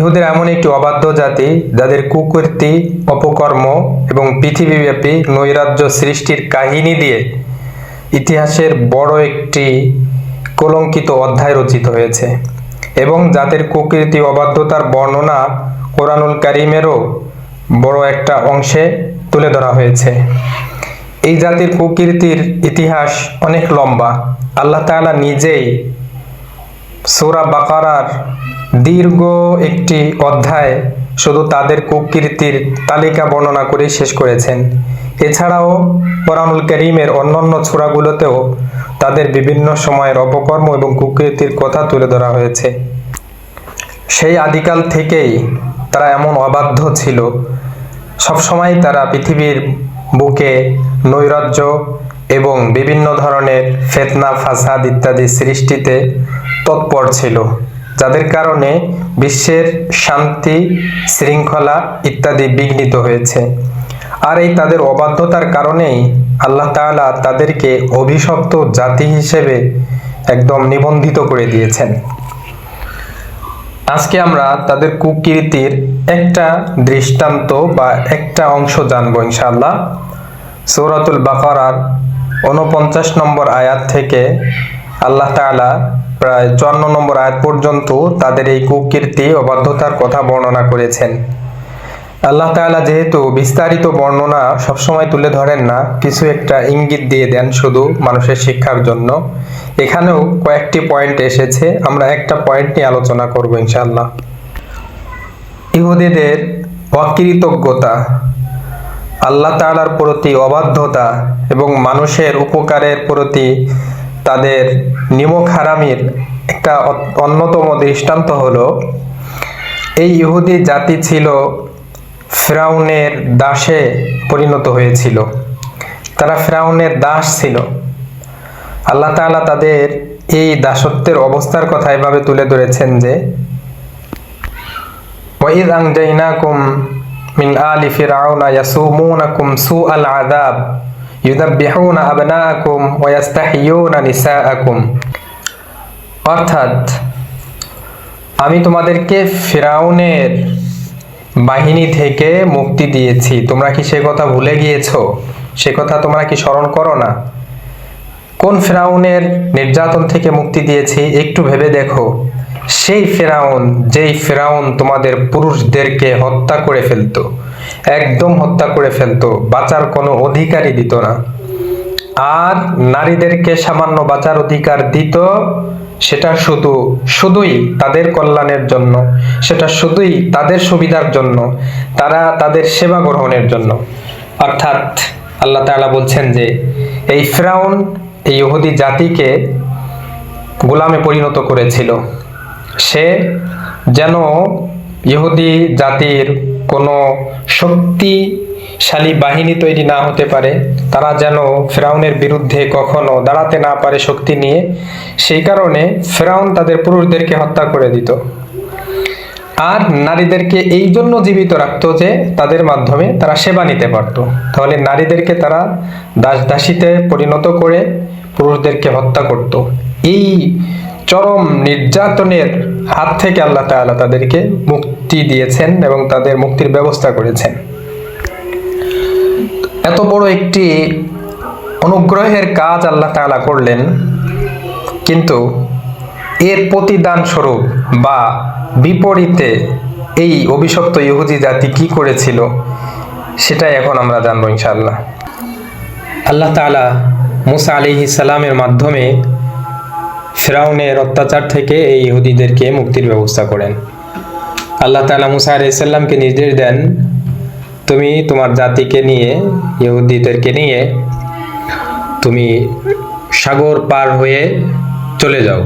ইহুদের এমন একটি অবাধ্য জাতি যাদের কুকীর্তি অপকর্ম এবং পৃথিবীব্যাপী নৈরাজ্য সৃষ্টির কাহিনী দিয়ে ইতিহাসের বড় একটি কলঙ্কিত অধ্যায় রচিত হয়েছে এবং যাদের কুকীর্তি অবাধ্যতার বর্ণনা কোরআনুল কারিমেরও বড় একটা অংশে তুলে ধরা হয়েছে। এই জাতির কুকীর্তির ইতিহাস অনেক লম্বা। আল্লাহ তাআলা নিজেই সূরা বাকারার দীর্ঘ একটি অধ্যায় শুধু তাদের কুকীর্তির তালিকা বর্ণনা করে শেষ করেছেন। এছাড়াও কোরআনুল করিমের অন্যান্য ছোড়াগুলোতেও তাদের বিভিন্ন সময়ের অপকর্ম এবং কুকীর্তির কথা তুলে ধরা হয়েছে। সেই আদিকাল থেকেই তারা এমন অবাধ্য ছিল। সবসময় তারা পৃথিবীর বুকে নৈরাজ্য এবং বিভিন্ন ধরনের ফেতনা, ফাসাদ ইত্যাদি সৃষ্টিতে তৎপর ছিল। যাদের কারণে বিশ্বের শান্তি, শৃঙ্খলা ইত্যাদি বিঘ্নিত হয়েছে। আর এই তাদের অবাধ্যতার কারণেই আল্লাহ তাআলা তাদেরকে অভিশপ্ত জাতি হিসেবে একদম নিবন্ধিত করে দিয়েছেন। আজকে আমরা তাদের কুকীর্তির একটা দৃষ্টান্ত বা একটা অংশ জানব ইনশাআল্লাহ। সৌরাতুল বাকারার উনপঞ্চাশ নম্বর আয়াত থেকে আল্লাহ তাআলা প্রায় চুয়ান্ন নম্বর আয়াত পর্যন্ত তাদের এই কুকীর্তি অবাধ্যতার কথা বর্ণনা করেছেন। আল্লাহ তাআলা যেহেতু বিস্তারিত বর্ণনা সবসময় তুলে ধরেন না, কিছু একটা ইঙ্গিত দিয়ে দেন শুধু মানুষের শিক্ষার জন্য। এখানেও কয়েকটি পয়েন্ট এসেছে, আমরা একটা পয়েন্ট নিয়ে আলোচনা করব ইনশাআল্লাহ। ইহুদিদের অকৃতজ্ঞতা, আল্লাহ তাআলার প্রতি অবাধ্যতা এবং মানুষের উপকারের প্রতি তাদের নিমক হারামির একটা অন্যতম দৃষ্টান্ত হলো, এই ইহুদি জাতি ছিল ফ্রাউনের দাসে পরিণত হয়েছিল। তারা ফ্রাউনের দাস ছিল। আল্লাহ তালা তাদের এই দাসত্বের অবস্থার কথা এভাবে তুলে ধরেছেন যে, ওয়াইদ আংজাইনাকুম মিন আলি ফিরাউনা ইয়াসুমুনাকুম সু আল আদাব ইউদাব্বিহুনা আবনাকুম ওয়া নিসা আকুম অর্থাৎ, আমি তোমাদেরকে ফেরাউনের বাহিনী থেকে মুক্তি দিয়েছি। তোমরা কি সে কথা ভুলে গিয়েছো? সে কথা তোমরা কি স্মরণ করো না? কোন ফেরাউনের নির্যাতন থেকে মুক্তি দিয়েছি? একটু ভেবে দেখো। সেই ফেরাউন, যেই ফেরাউন তোমাদের পুরুষদেরকে হত্যা করে ফেলতো। একদম হত্যা করে ফেলতো, বাঁচার কোনো অধিকারই দিত না। আর নারীদেরকে সামান্য বাঁচার অধিকার দিত, সেটা শুধু, শুধুই তাদের কল্যাণের জন্য, সেটা শুধুই তাদের সুবিধার জন্য, তারা তাদের সেবা গ্রহণের জন্য। অর্থাৎ আল্লাহ তাআলা বলছেন যে, এই ফ্রাউন, এই ইহুদি জাতিকে গোলামে পরিণত করেছিল। সে যেন ইহুদি জাতির কোনো শক্তিশালী বাহিনী তৈরি না হতে পারে, তারা যেন ফেরাউনের বিরুদ্ধে কখনো দাঁড়াতে না পারে শক্তি নিয়ে, সেই কারণে ফেরাউন তাদের পুরুষদেরকে হত্যা করে দিত। আর নারীদেরকে এই জন্য জীবিত রাখত যে, তাদের মাধ্যমে তারা সেবা নিতে পারত। তাহলে নারীদেরকে তারা দাস দাসীতে পরিণত করে পুরুষদেরকে হত্যা করত। এই চরম নির্যাতনের হাত থেকে আল্লাহ তাআলা তাদেরকে মুক্তি দিয়েছেন এবং তাদের মুক্তির ব্যবস্থা করেছেন। এত বড় একটি অনুগ্রহের কাজ আল্লাহ তাআলা করলেন, কিন্তু এর প্রতিদান স্বরূপ বা বিপরীতে এই অভিশপ্ত ইহুদি জাতি কি করেছিল, সেটাই এখন আমরা জানব ইনশাআল্লাহ। আল্লাহ তাআলা মুসা আলিহি সালামের মাধ্যমে ফেরাউনের অত্যাচার থেকে এই ইহুদিদেরকে মুক্তির ব্যবস্থা করেন। আল্লাহ তাআলা মুসা আলাইহিস সালামকে নির্দেশ দেন, তুমি তোমার জাতিকে নিয়ে, ইহুদিদেরকে নিয়ে তুমি সাগর পার হয়ে চলে যাও।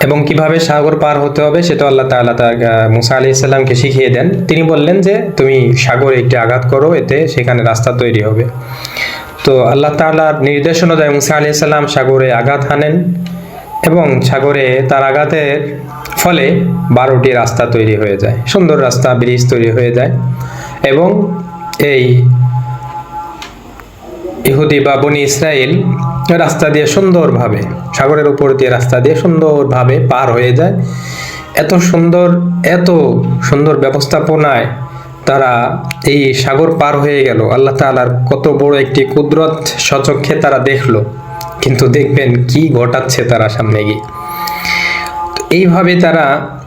এবং কীভাবে সাগর পার হতে হবে সেটা আল্লাহ তাআলা তার মুসা আলি শিখিয়ে দেন। তিনি বললেন যে, তুমি সাগরে একটি আঘাত করো, এতে সেখানে রাস্তা তৈরি হবে। তো আল্লাহ তাআলার নির্দেশ অনুযায়ী মুসা আলি সাল্লাম সাগরে আঘাত হানেন এবং সাগরে তার আঘাতের ফলে বারোটি রাস্তা তৈরি হয়ে যায়, সুন্দর রাস্তা, ব্রিজ তৈরি হয়ে যায় এবং এই ইহুদি বা বনি ইসরায়েল রাস্তা দিয়ে সুন্দরভাবে, সাগরের উপর দিয়ে রাস্তা দিয়ে সুন্দরভাবে পার হয়ে যায়। এত সুন্দর এত সুন্দর ব্যবস্থাপনায় তারা এই সাগর পার হয়ে গেল। আল্লাহ তাআলার কত বড় একটি কুদরত সচক্ষে তারা দেখল। কিন্তু দেখবেন কি ঘটাচ্ছে তারা সামনে গিয়ে। এইভাবে তারা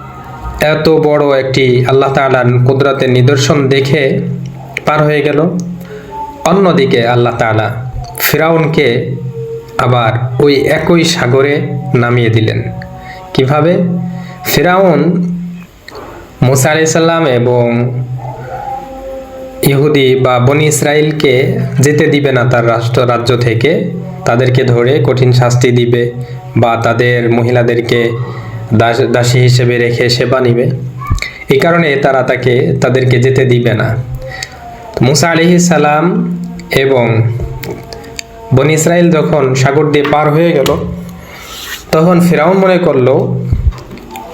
এত বড় একটি আল্লাহ তাআলার কুদরতের নিদর্শন দেখে পার হয়ে গেল। অন্যদিকে আল্লাহ তাআলা ফিরাউনকে আবার ওই একই সাগরে নামিয়ে দিলেন। কীভাবে? ফিরাউন মুসা আলাইসাল্লাম এবং ইহুদি বা বনি ইসরায়েলকে যেতে দিবে না তার রাষ্ট্র রাজ্য থেকে, তাদেরকে ধরে কঠিন শাস্তি দিবে বা তাদের মহিলাদেরকে দাস দাসী হিসেবে রেখে সেবা নিবে। এই কারণে তারা তাকে তাদেরকে যেতে দিবে না। মুসা আলিহি সালাম এবং বনি ইসরায়েল যখন সাগর দিয়ে পার হয়ে গেল, তখন ফেরাউন মনে করল,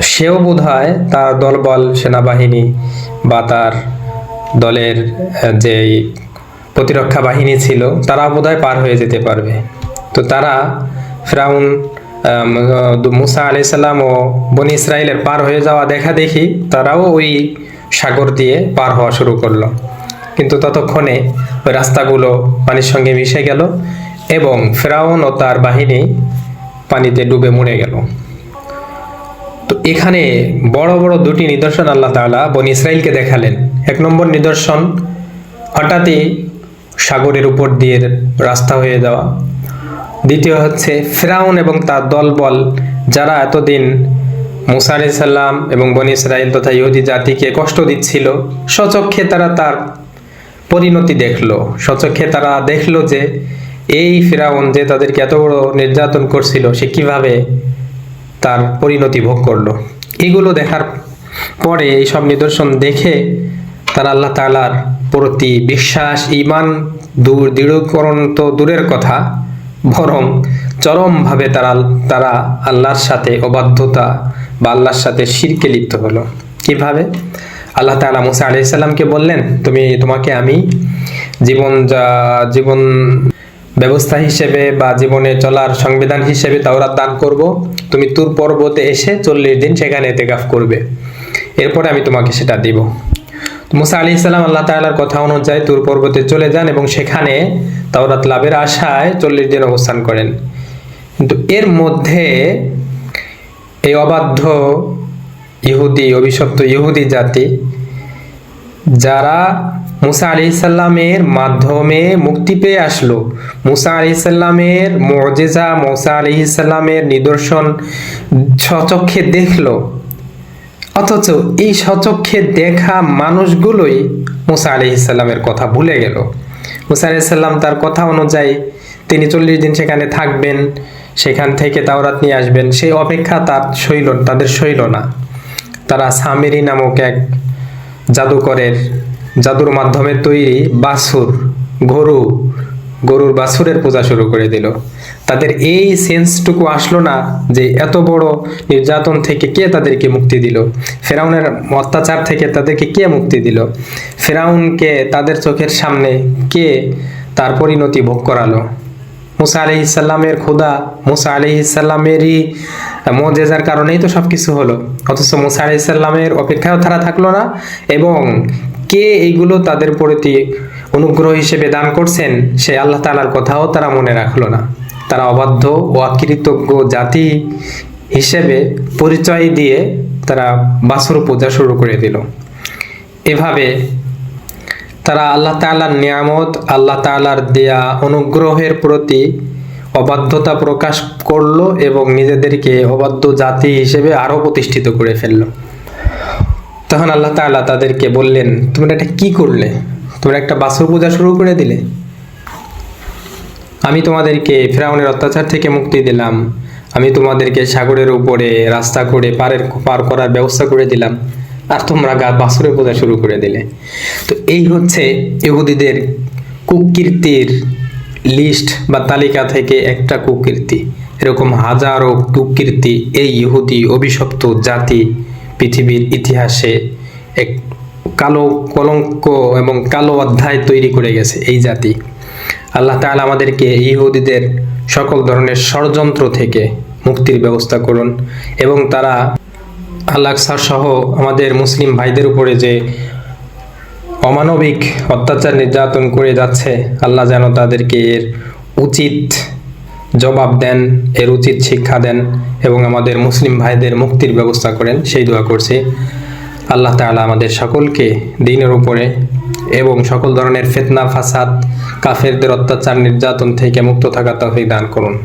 সেও বোধ হয় তার দলবল সেনাবাহিনী বা তার দলের যে প্রতিরক্ষা বাহিনী ছিল তারা বোধহয় পার হয়ে যেতে পারবে। তো তারা ফ্রাউন মুসা আলাইসাল্লাম ও বনি ইসরায়েলের পার হয়ে যাওয়া দেখা দেখি তারাও ওই সাগর দিয়ে পার হওয়া শুরু করল। কিন্তু ততক্ষণে ওই রাস্তাগুলো পানির সঙ্গে মিশে গেল এবং ফেরাউন ও তার বাহিনী পানিতে ডুবে মরে গেল। তো এখানে বড় বড় দুটি নিদর্শন আল্লাহ তাআলা বনি ইসরায়েলকে দেখালেন। এক নম্বর নিদর্শন, হঠাৎই সাগরের উপর দিয়ে রাস্তা হয়ে যাওয়া। দ্বিতীয় হচ্ছে ফেরাউন এবং তার দলবল, যারা এতদিন মুসা সালাম এবং বনি ইসরায়েল তথা ইহুদি জাতিকে কষ্ট দিচ্ছিল, স্বচক্ষে তারা তার পরিণতি দেখল। স্বচক্ষে তারা দেখল যে, এই ফেরাউন যে তাদেরকে এত বড় নির্যাতন করছিল, সে কীভাবে তার পরিণতি ভোগ করল। এগুলো দেখার পরে এই সব নিদর্শন দেখে তারা আল্লাহ তাআলার প্রতি বিশ্বাস ইমান দূর, দৃঢ়করণ তো দূরের কথা, বরং চরমভাবে তারা তারা আল্লাহর সাথে অবাধ্যতা বা আল্লাহর সাথে শিরকে লিপ্ত হলো। কীভাবে? আল্লাহ তাআলা মুসা আলাইহিস সালামকে বললেন, তুমি, তোমাকে আমি জীবন যা, জীবন ব্যবস্থা হিসেবে বা জীবনে চলার সংবিধান হিসেবে তাওরাত দান করব। তুমি তুর পর্বতে এসে চল্লিশ দিন সেখানে এতেকাফ করবে। এরপরে আমি তোমাকে সেটা দিব। মুসা আলি ইসলাম আল্লাহ তাআলার কথা অনুযায়ী তুর পর্বতে চলে যান এবং সেখানে তাওরাত লাভের আশায় চল্লিশ দিন অবস্থান করেন। কিন্তু এর মধ্যে এই অবাধ্য ইহুদি, অভিশপ্ত ইহুদি জাতি যারা মুসা আলি সাল্লামের মাধ্যমে মুক্তি পেয়ে আসলো, মুসা আলি সাল্লামের মজেজা, মুসা আলি সাল্লামের নিদর্শন সচক্ষে দেখল। অথচ এই সচক্ষে দেখা মানুষগুলোই মুসা আলি ইসাল্লামের কথা ভুলে গেল। মুসা আলি সাল্লাম তার কথা অনুযায়ী তিনি চল্লিশ দিন সেখানে থাকবেন, সেখান থেকে তাওরাত নিয়ে আসবেন। সেই অপেক্ষা তার শৈল, তাদের শৈল না। তারা সামেরি নামক এক জাদুকরের জাদুর মাধ্যমে তৈরি বাছুর, গরু, গরুর বাছুরের পূজা শুরু করে দিল। তাদের এই সেন্সটুকু আসলো না যে এত বড় নির্যাতন থেকে কে তাদেরকে মুক্তি দিল? ফেরাউনের অত্যাচার থেকে তাদেরকে কে মুক্তি দিল? ফেরাউনকে তাদের চোখের সামনে কে তার পরিণতি ভোগ করালো? মুসা আলি ইসাল্লামের খোদা মুসা আলি ইসাল্লামেরই মজেজার কারণেই তো সব কিছু হলো। অথচ মুসা আলি ইসাল্লামের অপেক্ষাও তারা থাকল না এবং কে এইগুলো তাদের প্রতি অনুগ্রহ হিসেবে দান করছেন, সে আল্লাহ তাআলার কথাও তারা মনে রাখল না। তারা অবাধ্য ও আকৃতজ্ঞ জাতি হিসেবে পরিচয় দিয়ে তারা বাছুর পূজা শুরু করে দিল। এভাবে তারা আল্লাহ তাআলার নিয়ামত, আল্লাহ তাআলার দেয়া অনুগ্রহের প্রতি অবাধ্যতা প্রকাশ করল এবং নিজেদেরকে অবাধ্য জাতি হিসেবে আরও প্রতিষ্ঠিত করে ফেলল। তখন আল্লাহ তাআলা তাদেরকে বললেন, তোমরা এটা কি করলে? তোমরা একটা বাসর পূজা শুরু করে দিলে। আমি তোমাদেরকে ফেরাউনের অত্যাচার থেকে মুক্তি দিলাম। আমি তোমাদেরকে সাগরের উপরে রাস্তা করে পারের, পার করার ব্যবস্থা করে দিলাম। আর তোমরা গা বাসরে পূজা শুরু করে দিলে। তো এই হচ্ছে ইহুদিদের কুকীর্তির লিস্ট বা তালিকা থেকে একটা কুকীর্তি। এরকম হাজারো কুকীর্তি এই ইহুদি অভিশপ্ত জাতি পৃথিবীর ইতিহাসে এক কালো কলঙ্ক এবং কালো অধ্যায় তৈরি করে গেছে এই জাতি। আল্লাহ তাআলা আমাদেরকে ইহুদিদের সকল ধরনের ষড়যন্ত্র থেকে মুক্তির ব্যবস্থা করুন এবং তারা আলাকসা সহ আমাদের মুসলিম ভাইদের উপরে যে অমানবিক অত্যাচার নির্যাতন করে যাচ্ছে। আল্লাহ যেন তাদেরকে এর উচিত জবাব দেন, এর উচিত শিক্ষা দেন এবং আমাদের মুসলিম ভাইদের মুক্তির ব্যবস্থা করেন। সেই দোয়া করছি। আল্লাহ তাআলা আমাদের সকলকে দিনের উপরে এবং সকল ধরনের ফিতনা, ফাসাদ, কাফেরদের অত্যাচার, নির্যাতন থেকে মুক্ত থাকা তৌফিক দান করুন।